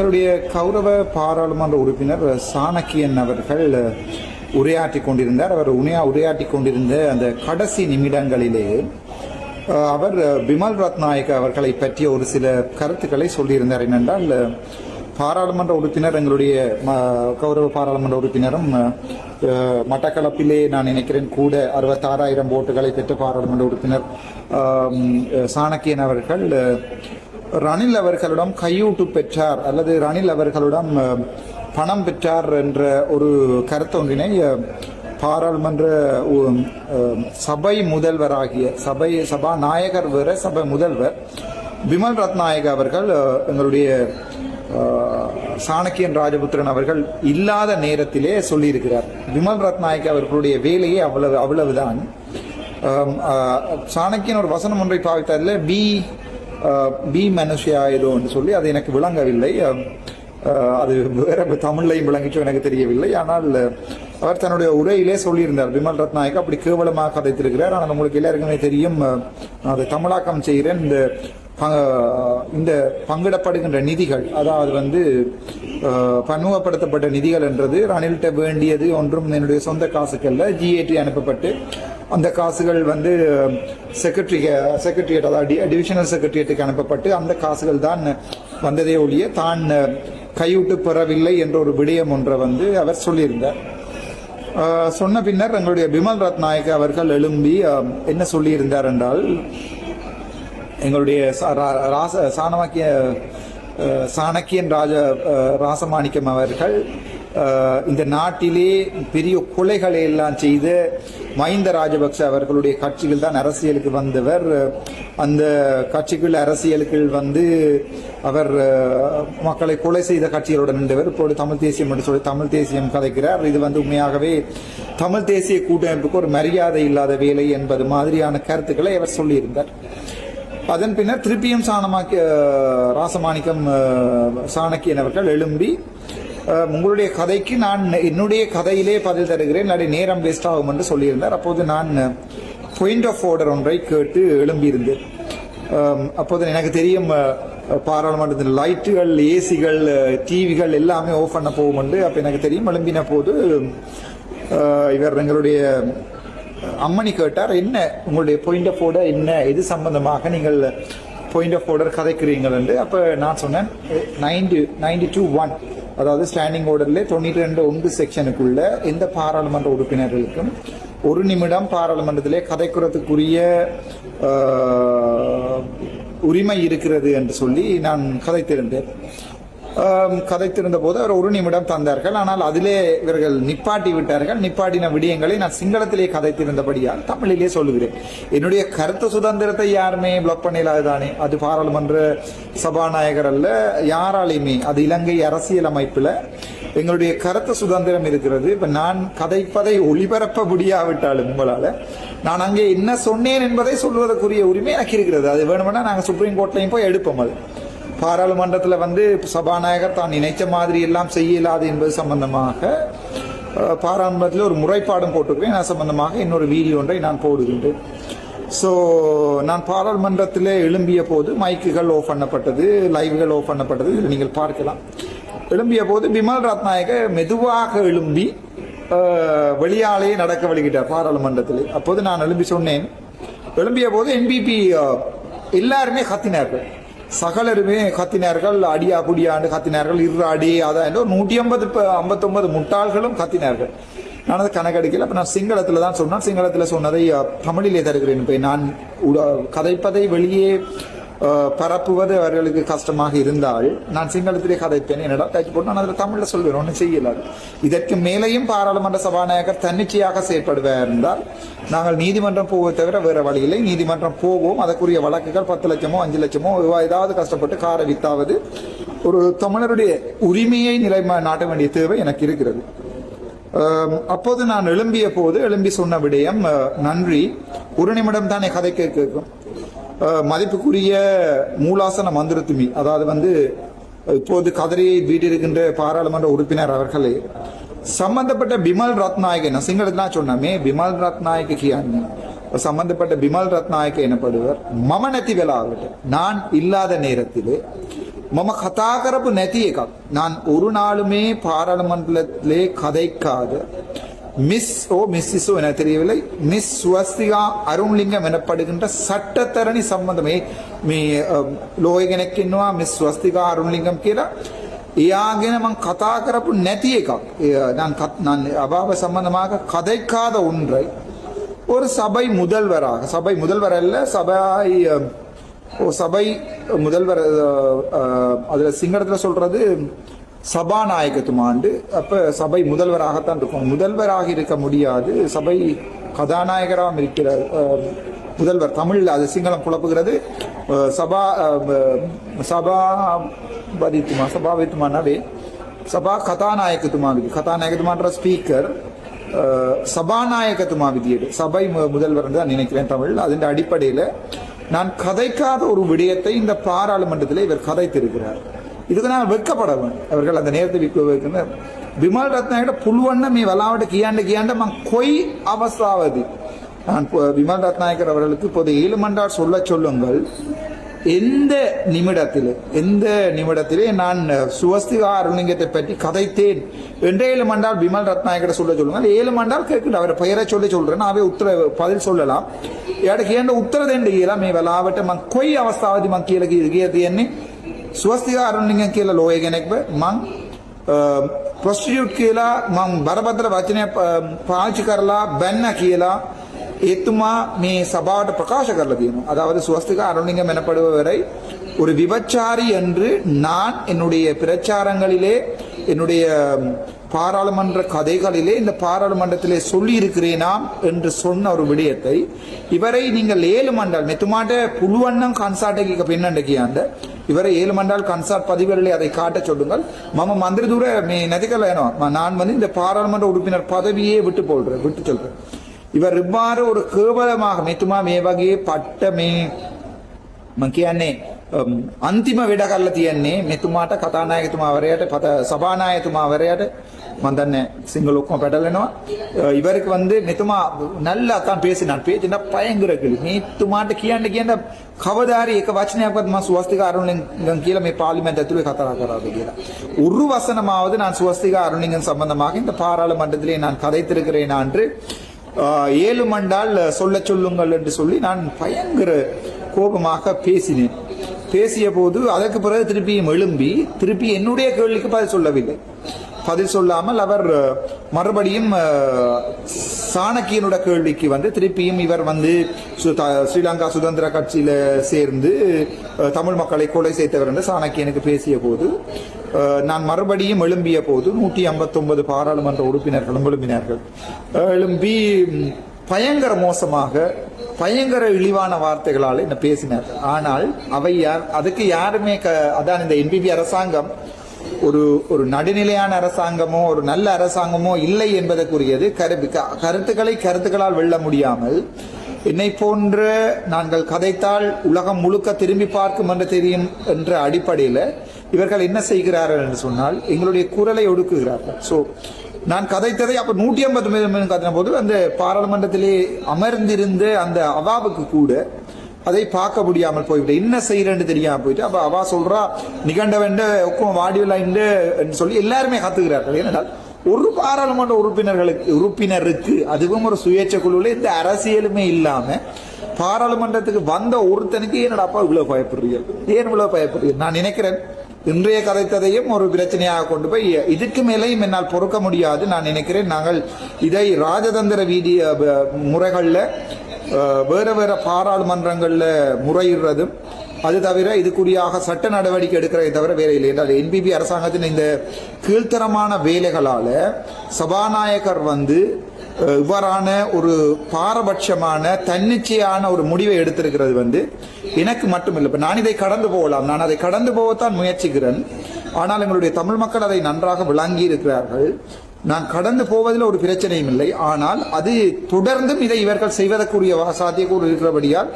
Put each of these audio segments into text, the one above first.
எங்களுடைய கௌரவ பாராளுமன்ற உறுப்பினர் சாணக்கியன் அவர்கள் உரையாற்றி கொண்டிருந்தார். அவர் உரையா உரையாற்றி கொண்டிருந்த அந்த கடைசி நிமிடங்களிலே அவர் பிமல் ரத்நாயக் அவர்களை பற்றிய ஒரு சில கருத்துக்களை சொல்லியிருந்தார். என்னென்றால் பாராளுமன்ற உறுப்பினர் எங்களுடைய கௌரவ பாராளுமன்ற உறுப்பினரும் மட்டக்களப்பிலே நான் நினைக்கிறேன் கூட அறுபத்தாறாயிரம் ஓட்டுகளை பெற்ற பாராளுமன்ற உறுப்பினர் சாணக்கியன் அவர்கள் ரணில் அவர்களிடம் கையூட்டு பெற்றார் அல்லது ரணில் அவர்களிடம் பணம் பெற்றார் என்ற ஒரு கருத்தொன்றினை பாராளுமன்ற சபை முதல்வராகிய சபை சபாநாயகர் வேற சபை முதல்வர் விமல் ரத்நாயக அவர்கள் எங்களுடைய சாணக்கியன் ராஜபுத்திரன் அவர்கள் இல்லாத நேரத்திலே சொல்லியிருக்கிறார். விமல் ரத்நாயக் அவர்களுடைய வேலையே அவ்வளவு அவ்வளவுதான். சாணக்கியன் ஒரு வசனம் ஒன்றை பாவித்ததில் பி பி மனுஷியா ஏதோ என்று சொல்லி அது எனக்கு விளங்கவில்லை. அது வேற தமிழ்லையும் விளங்கிச்சோ எனக்கு தெரியவில்லை. ஆனால் அவர் தன்னுடைய உரையிலே சொல்லியிருந்தார். விமல் ரத்நாயக் அப்படி கேவலமாக கதைத்திருக்கிறார். ஆனால் உங்களுக்கு எல்லாருக்குமே தெரியும் அது அதை தமிழாக்கம் செய்கிறேன். இந்த ப- இந்த பங்கிடப்படுகின்ற நிதிகள் அதாவது வந்து பன்முகப்படுத்தப்பட்ட நிதிகள் என்றது ரணில்கிட்ட வேண்டியது ஒன்றும் என்னுடைய சொந்த காசுக்கல்ல. ஜிஏடி அனுப்பப்பட்டு அந்த காசுகள் வந்து செக்ரட்டரி செக்ரட்டரியேட் அதாவது டிவிஷனல் செக்ரட்டரியேட்டுக்கு அனுப்பப்பட்டு அந்த காசுகள் தான் வந்ததே ஒழிய தான் கைவிட்டு பெறவில்லை என்ற ஒரு விடயம் ஒன்றை வந்து அவர் சொல்லியிருந்தார். சொன்ன பின்னர் எங்களுடைய பிமல் ரத்நாயக் அவர்கள் எழும்பி என்ன சொல்லியிருந்தார் என்றால் எங்களுடைய சா- ரா- ராச சாணவாக்கிய சாணக்கியன் ராஜ ராசமாணிக்கம் அவர்கள் இந்த நாட்டிலே பெரிய கொலைகளை எல்லாம் செய்த மஹிந்த ராஜபக்ஷ அவர்களுடைய கட்சிகள் தான் அரசியலுக்கு வந்தவர். அந்த கட்சிகள் அரசியலுக்கு வந்து அவர் மக்களை கொலை செய்த கட்சிகளுடன் நின்றவர். இப்போது தமிழ் தேசியம் என்று சொல்லி தமிழ் தேசியம் கதைக்கிறார். இது வந்து உண்மையாகவே தமிழ் தேசிய கூட்டமைப்புக்கு ஒரு மரியாதை இல்லாத வேலை என்பது மாதிரியான கருத்துக்களை அவர் சொல்லியிருந்தார். அதன் பின்னர் திருப்பியும் சாணமாக்கி ராசமாணிக்கம் சாணக்கியன் அவர்கள் எழும்பி உங்களுடைய கதைக்கு நான் என்னுடைய கதையிலே பதில் தருகிறேன். நிறைய நேரம் வேஸ்ட் ஆகும் என்று சொல்லியிருந்தார். அப்போது நான் பாயிண்ட் ஆஃப் ஆர்டர் ஒன்றை கேட்டு எழும்பியிருந்தேன். அப்போது எனக்கு தெரியும் பாராளுமன்றத்தில் லைட்டுகள் ஏசிகள் டிவிகள் எல்லாமே ஆஃப் பண்ண போகும் என்று. அப்போ எனக்கு தெரியும் எழும்பின போது இவர் எங்களுடைய அம்மணி கேட்டார் என்ன உங்களுடைய பாயிண்ட் ஆஃப் ஆர்டர் என்ன? இது சம்பந்தமாக நீங்கள் பாயிண்ட் ஆஃப் ஆர்டர் கதைக்கிறீங்கள் என்று. அப்போ நான் சொன்னேன் நைன்டி நைன்டி டூ ஒன் அதாவது ஸ்டாண்டிங் ஓர்டரில் தொண்ணூற்றி ரெண்டு ஒன்று செக்ஷனுக்குள்ள எந்த பாராளுமன்ற உறுப்பினர்களுக்கும் ஒரு நிமிடம் பாராளுமன்றத்திலே கதைக்குறதுக்குரிய உரிமை இருக்கிறது என்று சொல்லி நான் கதைத்திருந்தேன் கதைத்திருந்த போது அவர் ஒரு நிமிடம் தந்தார்கள். ஆனால் அதிலே இவர்கள் நிப்பாட்டி விட்டார்கள். நிப்பாட்டின விடயங்களை நான் சிங்களத்திலே கதைத்திருந்தபடியால் தமிழிலே சொல்லுகிறேன். என்னுடைய கருத்து சுதந்திரத்தை யாருமே பிளாக் பண்ணிடாதானே அது பாராளுமன்ற சபாநாயகர் அல்ல யாராலையுமே. அது இலங்கை அரசியல் அமைப்புல எங்களுடைய கருத்து சுதந்திரம் இருக்கிறது. இப்ப நான் கதைப்பதை ஒளிபரப்ப முடியாவிட்டாலும் உங்களால நான் அங்கே என்ன சொன்னேன் என்பதை சொல்வதற்குரிய உரிமை எனக்கு இருக்கிறது. அது வேணுமென்னா நாங்கள் சுப்ரீம் கோர்ட்லையும் போய் எடுப்போம் அது. பாராளுமன்றத்தில் வந்து சபாநாயகர் தான் நினைச்ச மாதிரி எல்லாம் செய்யலாது என்பது சம்பந்தமாக பாராளுமன்றத்தில் ஒரு முறைப்பாடும் போட்டிருக்கிறேன். அது சம்பந்தமாக இன்னொரு வீடியோ ஒன்றை நான் போடுகின்றேன். ஸோ நான் பாராளுமன்றத்தில் எழும்பிய போது மைக்குகள் ஓஃப் பண்ணப்பட்டது லைவ்கள் ஓஃப் பண்ணப்பட்டது. இதில் நீங்கள் பார்க்கலாம். எழும்பிய போது பிமல் ரத்நாயக மெதுவாக எழும்பி வெளியாலேயே வெளியாலே நடக்க வழிகிட்டார் பாராளுமன்றத்தில். அப்போது நான் எழும்பி சொன்னேன். எழும்பிய போது என்பிபி எல்லாருமே கத்தினார்கள். சகலருமே கத்தினார்கள் அடியா குடியாண்டு கத்தினார்கள் இரு அடி அதான் நூற்றி ஐம்பது ஐம்பத்தொன்பது முட்டாள்களும் கத்தினார்கள். நான் அதை கணக்கெடுக்கல. அப்ப நான் சிங்களத்துல தான் சொன்னேன். சிங்களத்துல சொன்னதை தமிழிலே தருகிறேன். போய் நான் கதைப்பதை வெளியே பரப்புவது அவர்களுக்கு கஷ்டமாக இருந்தால் நான் சிங்களத்திலே கதைப்பேன் என்னடா தைச்சு போட்டு நான் அதில் தமிழில் சொல்வேன் ஒன்றும் செய்யலாது இதற்கு மேலேயும் பாராளுமன்ற சபாநாயகர் தன்னிச்சையாக செயற்படுவார் என்றால் நாங்கள் நீதிமன்றம் போவதை தவிர வேறு வழியில்லை நீதிமன்றம் போவோம் அதற்குரிய வழக்குகள் பத்து லட்சமோ அஞ்சு லட்சமோ ஏதாவது கஷ்டப்பட்டு காரை வித்தாவது ஒரு தமிழருடைய உரிமையை நிலை நாட்ட வேண்டிய தேவை எனக்கு இருக்கிறது. அப்போது நான் எழும்பிய போது எழும்பி சொன்ன விடயம் நன்றி. ஒரு நிமிடம் தானே கதை கேட்கும் மதிப்புக்குரிய மூலாசன மந்திரத்துமி அதாவது வந்து இப்போது கதிரையை வீட்டிருக்கின்ற பாராளுமன்ற உறுப்பினர் அவர்களே சம்பந்தப்பட்ட பிமல் ரத்நாயகன் சிங்களத்தில் சொன்னமே பிமல் ரத்நாயக கியான்னு. சம்பந்தப்பட்ட பிமல் ரத்நாயக்க எனப்படுவர். மம நெத்தி வெலாவிட்டு நான் இல்லாத நேரத்திலே மம கதாகரப்பு நெத்தி நான் ஒரு நாளுமே பாராளுமன்றத்திலே கதைக்காத. மிஸ் ஓ மிஸ்ஸிஸோ என தெரியவில்லை மிஸ் சுவஸ்திகா அருண்லிங்கம் எனப்படுகின்ற சட்டத்தரணி சம்பந்தமே මේ ලෝය කෙනෙක් ඉන්නවා මිස් ස්වස්තිකා අරුන්ලිංගම් කියලා එයාගෙන මං කතා කරපු නැති එකක් එය நான் கத்- நான் அபாவ சம்பந்தமாக கதைக்காத ஒன்றை ஒரு சபை முதல்வராக சபை முதல்வர் அல்ல சபை அஹ், ஓ சபை முதல்வர் அஹ், அஹ், அதுல சிங்களத்துல சொல்றது சபாநாயகத்துமாண்டு அப்ப சபை முதல்வராகத்தான் இருக்கும். முதல்வராக இருக்க முடியாது. சபை கதாநாயகராகவும் இருக்கிறார். முதல்வர். தமிழ் அது சிங்களம் குழப்புகிறது. சபா சபாபதித்துமா சபாபதித்துமானாவே சபா கதாநாயகத்துமா விதி கதாநாயகத்துமான்ற ஸ்பீக்கர் சபாநாயகத்துமா விதியீடு சபை மு- முதல்வர் தான் நினைக்கிறேன் தமிழ். அதன் அடிப்படையில் நான் கதைக்காத ஒரு விடயத்தை இந்த பாராளுமன்றத்தில் இவர் கதைத்திருக்கிறார். இதுக்கு நான் வெட்கப்பட வேண்டும் அவர்கள் அந்த நேரத்தை வைக்கின்ற விமல் ரத்னாயிட புல்வண்ண மீ வலாவட்ட கியாண்ட கியாண்ட மங் கொய் அவஸ்தாவதி நான் இப்போ விமல் ரத்நாயக்கர் அவர்களுக்கு இப்போது ஏழு மண்டார் சொல்ல சொல்லுங்கள் எந்த நிமிடத்தில் எந்த நிமிடத்திலே நான் சுவஸ்திகா அருளிங்கத்தை பற்றி கதைத்தேன் என்ற ஏழு மண்டால் விமல் ரத்நாயக்கரை சொல்ல சொல்லுங்கள் ஏழு மண்டால் கேட்கல அவரை பெயரை சொல்லி சொல்றேன் அவை உத்தர பதில் சொல்லலாம் එයාට කියන්න උත්තර දෙන්න කියලා මේ වෙලාවට මං කොයි අවස්ථාවදී මං කියලා කියලා තියෙන්නේ ස්වස්තික අරුණිගෙන් කියලා ලෝය කෙනෙක්ව මං ප්‍රොස්ටිටියුට් කියලා මං බරපතල වචනය පාවිච්චි කරලා බැන්න කියලා එතුමා මේ சபாවට பிரகாශ කරලා තියෙනවා. அதாவது சுவஸ்திகா அருணிங்க மெனப்படுவ வரை ஒரு விபச்சாரி என்று நான் என்னுடைய பிரச்சாரங்களிலே என்னுடைய பாராளுமன்ற கதைகளிலே இந்த பாராளுமன்றத்திலே சொல்லி இருக்கிறேனாம் என்று சொன்ன ஒரு விடயத்தை இவரை நீங்கள் ஏழு மண்டல் மெத்துமாட்ட புழுவண்ணம் கன்சாட்டைக்கு பின்னண்டக்கியாண்ட கியாண்ட இவரை ஏழு மண்டால் கன்சார்ட் பதிவுகளிலே அதை காட்டச் சொல்லுங்கள் மம மந்திரி தூர மே நதிகள் நான் வந்து இந்த பாராளுமன்ற உறுப்பினர் பதவியே விட்டு போடுறேன் விட்டு சொல்றேன் இவர் இவ்வாறு ஒரு கேவலமாக மெத்துமா மே වගේ පට්ට මේ මං කියන්නේ අම්, අන්තිම වැඩ කරලා තියන්නේ මෙතුමාට කතානායකතුමාවරයට පත සභානායකතුමාවරයට මම දන්නේ සිංහල ඔක්කොම පැටලෙනවා අ, இவருக்கு வந்து மெத்துமா நல்லா தான் பேசினார் பேசினா பயங்கர கிளி මෙතුමාට කියන්න කියන්න කවදාරි එක වචනයක්වත් මම සුවස්තික අරුණලිංගන් කියලා මේ පාර්ලිමේන්තු ඇතුලේ කතා කරාද කියලා ஒரு வசனமாவது நான் சுவஸ்திக அருணிங்கன் சம்பந்தமாக இந்த பாராளுமன்றத்திலே நான் கதைத்திருக்கிறேன் என்று ஆஹ், ஏழு மண்டால் சொல்ல சொல்லுங்கள் என்று சொல்லி நான் பயங்கர கோபமாக பேசினேன் பேசிய போது அதற்கு பிறகு திருப்பியும் எழும்பி திருப்பி என்னுடைய கேள்விக்கு பதில் சொல்லவில்லை. பதில் சொல்லாமல் அவர் மறுபடியும் சாணக்கியனோட கேள்விக்கு வந்து திருப்பியும் இவர் வந்து சு- ஸ்ரீலங்கா சுதந்திர கட்சியில சேர்ந்து தமிழ் மக்களை கொலை செய்தவர் என்று சாணக்கியனுக்கு பேசிய போது நான் மறுபடியும் எழும்பிய போது நூற்றி ஐம்பத்தொன்பது பாராளுமன்ற உறுப்பினர்களும் எழுப்பினார்கள் எழும்பி பயங்கர மோசமாக பயங்கர இழிவான வார்த்தைகளால் என்ன பேசினார். ஆனால் அவை யார் அதுக்கு யாருமே க அதான் இந்த என்பிபி அரசாங்கம் ஒரு ஒரு நடுநிலையான அரசாங்கமோ ஒரு நல்ல அரசாங்கமோ இல்லை என்பதற்குரியது. கரு க- கருத்துக்களை கருத்துக்களால் வெல்ல முடியாமல் என்னை போன்ற நாங்கள் கதைத்தால் உலகம் முழுக்க திரும்பி பார்க்கும் என்று தெரியும் என்ற அடிப்படையில் இவர்கள் என்ன செய்கிறார்கள் என்று சொன்னால் எங்களுடைய குரலை ஒடுக்குகிறார்கள். ஸோ நான் கதைத்ததை அப்ப நூற்றி ஐம்பது மில்லியன் கத்தின போது அந்த பாராளுமன்றத்திலே அமர்ந்திருந்த அந்த அவாவுக்கு கூட அதை பார்க்க முடியாமல் போய்விட்டு என்ன செய்யறேன்னு தெரியாம போயிட்டு அப்ப அவா சொல்றா நிகண்டவெண்ட ஒக்கும் வாடியுள்ள சொல்லி எல்லாருமே கத்துக்கிறார்கள் ஏனென்றால் ஒரு பாராளுமன்ற உறுப்பினர்களுக்கு உறுப்பினருக்கு அதுவும் ஒரு சுயேட்சை குழுவில் இந்த அரசியலுமே இல்லாம பாராளுமன்றத்துக்கு வந்த ஒருத்தனுக்கு என்னடாப்பா இவ்வளவு பயப்படுறீர்கள் ஏன் இவ்வளவு பயப்படுறீர்கள் நான் நினைக்கிறேன் இன்றைய கதைத்ததையும் ஒரு பிரச்சனையாக கொண்டு போய் இதுக்கு மேலேயும் என்னால் பொறுக்க முடியாது நான் நினைக்கிறேன். நாங்கள் இதை ராஜதந்திர வீதி முறைகளில் வேறு வேறு வேற வேற முறையிடுறதும் அது தவிர இதுக்குரியாக சட்ட நடவடிக்கை எடுக்கிறதை தவிர வேற இல்லை என்றால் என்பிபி அரசாங்கத்தின் இந்த கீழ்த்தரமான வேலைகளால் சபாநாயகர் வந்து இவ்வாறான ஒரு பாரபட்சமான தன்னிச்சையான ஒரு முடிவை எடுத்திருக்கிறது வந்து எனக்கு மட்டுமில்லை. இப்ப நான் இதை கடந்து போகலாம். நான் அதை கடந்து போகத்தான் முயற்சிக்கிறேன். ஆனால் எங்களுடைய தமிழ் மக்கள் அதை நன்றாக விளங்கி இருக்கிறார்கள். நான் கடந்து போவதில் ஒரு பிரச்சனையும் இல்லை. ஆனால் அது தொடர்ந்தும் இதை இவர்கள் செய்வதற்குரிய சாத்தியக்கூறு இருக்கிறபடியால்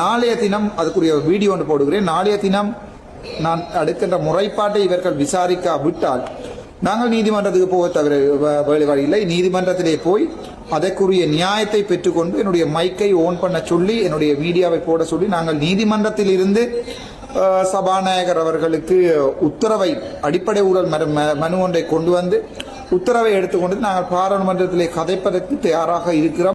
நாளைய தினம் அதுக்குரிய வீடியோ ஒன்று போடுகிறேன். நாளைய தினம் நான் அடுக்கின்ற முறைப்பாட்டை இவர்கள் விசாரிக்க விட்டால் நாங்கள் நீதிமன்றத்துக்கு போக தவிர வ- வழி இல்லை. நீதிமன்றத்திலே போய் அதற்குரிய நியாயத்தை பெற்றுக்கொண்டு என்னுடைய மைக்கை ஓன் பண்ண சொல்லி என்னுடைய வீடியோவை போட சொல்லி நாங்கள் நீதிமன்றத்தில் இருந்து சபாநாயகர் அவர்களுக்கு உத்தரவை அடிப்படை ஊழல் மனு ம- மனு ஒன்றை கொண்டு வந்து உத்தரவை எடுத்துக்கொண்டு நாங்கள் பாராளுமன்றத்திலே கதைப்பதற்கு தயாராக இருக்கிறோம்.